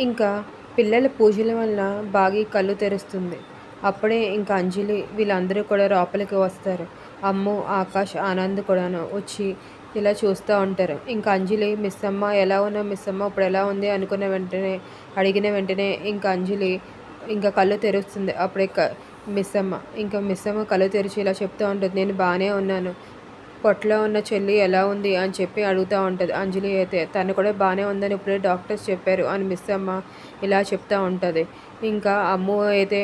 ఇంకా పిల్లల పూజల వల్ల బాగి కళ్ళు తెరుస్తుంది. అప్పుడే ఇంకా అంజలి వీళ్ళందరూ కూడా లోపలికి వస్తారు. అమ్ము ఆకాష్ ఆనంద్ కూడాను వచ్చి ఇలా చూస్తూ ఉంటారు. ఇంకా అంజలి మిస్ అమ్మ ఎలా ఉన్నా మిస్ అమ్మ ఇప్పుడు ఎలా ఉంది? అనుకున్న వెంటనే అడిగిన వెంటనే ఇంకా అంజలి ఇంకా కళ్ళు తెరుస్తుంది. అప్పుడే క మిస్ అమ్మ ఇంకా మిస్ అమ్మ కళ్ళు తెరిచి ఇలా చెప్తూ ఉంటుంది. నేను బాగానే ఉన్నాను. పొట్టలో ఉన్న చెల్లి ఎలా ఉంది అని చెప్పి అడుగుతూ ఉంటుంది. అంజలి అయితే తను కూడా బాగానే ఉందని ఇప్పుడే డాక్టర్స్ చెప్పారు అని మిస్ అమ్మ ఇలా చెప్తూ ఉంటుంది. ఇంకా అమ్ము అయితే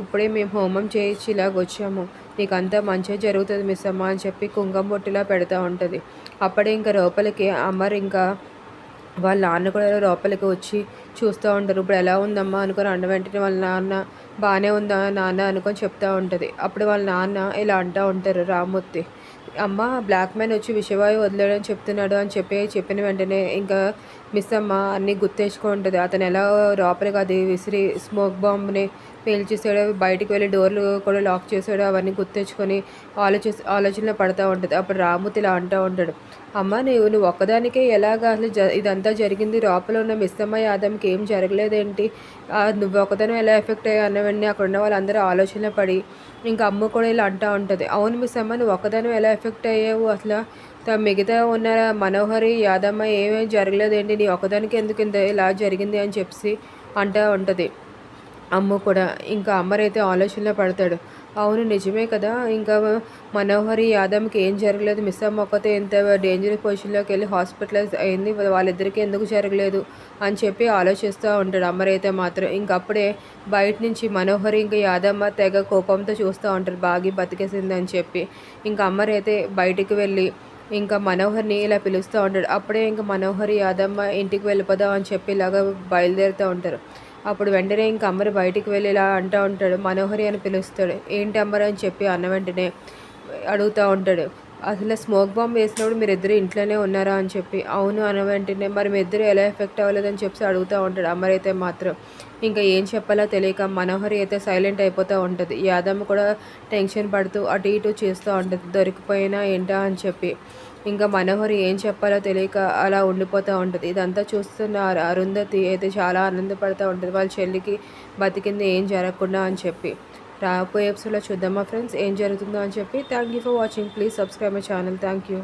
ఇప్పుడే మేము హోమం చేయించి ఇలాగ వచ్చాము. నీకంతా మంచిగా జరుగుతుంది మిస్ అమ్మ అని చెప్పి కుంగం బొట్టిలా పెడతా ఉంటుంది. అప్పుడే ఇంకా లోపలికి అమ్మరు ఇంకా వాళ్ళ నాన్న కూడా లోపలికి వచ్చి చూస్తూ ఉంటారు. ఇప్పుడు ఎలా ఉందమ్మా అనుకొని అన్న వెంటనే వాళ్ళ నాన్న బాగానే ఉందా నాన్న అనుకొని చెప్తూ ఉంటుంది. అప్పుడు వాళ్ళ నాన్న ఇలా అంటూ ఉంటారు రామూర్తి అమ్మ బ్లాక్ మ్యాన్ వచ్చి విషవాయు వదిలేడని చెప్తున్నాడు అని చెప్పి చెప్పిన వెంటనే ఇంకా మిస్ అమ్మ అన్నీ గుర్తేసుకుంటుంది. అతను ఎలా లోపలికి అది విసిరి స్మోక్ బాంబ్ని పేల్చేసాడు బయటికి వెళ్ళి డోర్లు కూడా లాక్ చేసాడు అవన్నీ గుర్తెచ్చుకొని ఆలోచి ఆలోచనలో పడుతూ ఉంటుంది. అప్పుడు రామూర్తి ఇలా అంటూ ఉంటాడు. అమ్మ నువ్వు నువ్వు ఒక్కదానికే ఎలాగ అసలు జ ఇదంతా జరిగింది? లోపల ఉన్న మిస్సమ్మ యాదమ్కి ఏం జరగలేదేంటి? నువ్వు ఒకదాని ఎలా ఎఫెక్ట్ అయ్యా అన్నవన్నీ అక్కడ ఉన్న వాళ్ళందరూ ఆలోచన పడి ఇంకా అమ్మ కూడా ఇలా అంటూ ఉంటుంది. అవును మిస్ అమ్మ నువ్వు ఒక్కదానం ఎలా ఎఫెక్ట్ అయ్యావు అసలు? మిగతా ఉన్న మనోహరి యాదమ్మ ఏమేమి జరగలేదేంటి? నీ ఒకదానికి ఎందుకు ఇంత ఇలా జరిగింది అని చెప్పి అంటూ ఉంటుంది. అమ్మ కూడా ఇంకా అమ్మరైతే ఆలోచనలో పడతాడు. అవును నిజమే కదా. ఇంకా మనోహరి యాదవ్కి ఏం జరగలేదు. మిస్ అమ్మ ఒక్కతే ఇంత డేంజరస్ పొజిషన్లోకి వెళ్ళి హాస్పిటలైజ్ అయింది. వాళ్ళిద్దరికీ ఎందుకు జరగలేదు అని చెప్పి ఆలోచిస్తూ ఉంటాడు అమ్మరైతే మాత్రం. ఇంకప్పుడే బయట నుంచి మనోహరి ఇంకా యాదమ్మ తెగ కోపంతో చూస్తూ ఉంటారు. బాగి బతికేసింది అని చెప్పి. ఇంకా అమ్మరైతే బయటికి వెళ్ళి ఇంకా మనోహర్ని ఇలా పిలుస్తూ ఉంటాడు. అప్పుడే ఇంకా మనోహరి యాదమ్మ ఇంటికి వెళ్ళిపోదాం అని చెప్పి ఇలాగ బయలుదేరుతూ ఉంటారు. అప్పుడు వెంటనే ఇంక అమ్మరు బయటికి వెళ్ళి ఇలా అంటూ ఉంటాడు మనోహరి అని పిలుస్తాడు. ఏంటి అమ్మరు అని చెప్పి అన్న వెంటనే అడుగుతూ ఉంటాడు. అసలు స్మోక్ బాంబ్ వేసినప్పుడు మీరు ఇద్దరు ఇంట్లోనే ఉన్నారా? అని చెప్పి. అవును అన్న వెంటనే మరి మీ ఇద్దరు ఎలా ఎఫెక్ట్ అవ్వలేదని చెప్పి అడుగుతూ ఉంటాడు అమ్మరైతే మాత్రం. ఇంకా ఏం చెప్పాలో తెలియక మనోహరి అయితే సైలెంట్ అయిపోతూ ఉంటుంది. యాదమ్మ కూడా టెన్షన్ పడుతూ అటు ఇటు చేస్తూ ఉంటుంది. దొరికిపోయినా ఏంటా? అని చెప్పి. ఇంకా మనోహరి ఏం చెప్పాలో తెలియక అలా ఉండిపోతూ ఉంటుంది. ఇదంతా చూస్తున్న అరుంధతి అయితే చాలా ఆనందపడుతూ ఉంటుంది. వాళ్ళ చెల్లికి బతికింది ఏం జరగకుండా అని చెప్పి. రాబోయే ఎపిసోడ్లో చూద్దామా ఫ్రెండ్స్ ఏం జరుగుతుందో అని చెప్పి. Thank you for watching please subscribe my channel thank you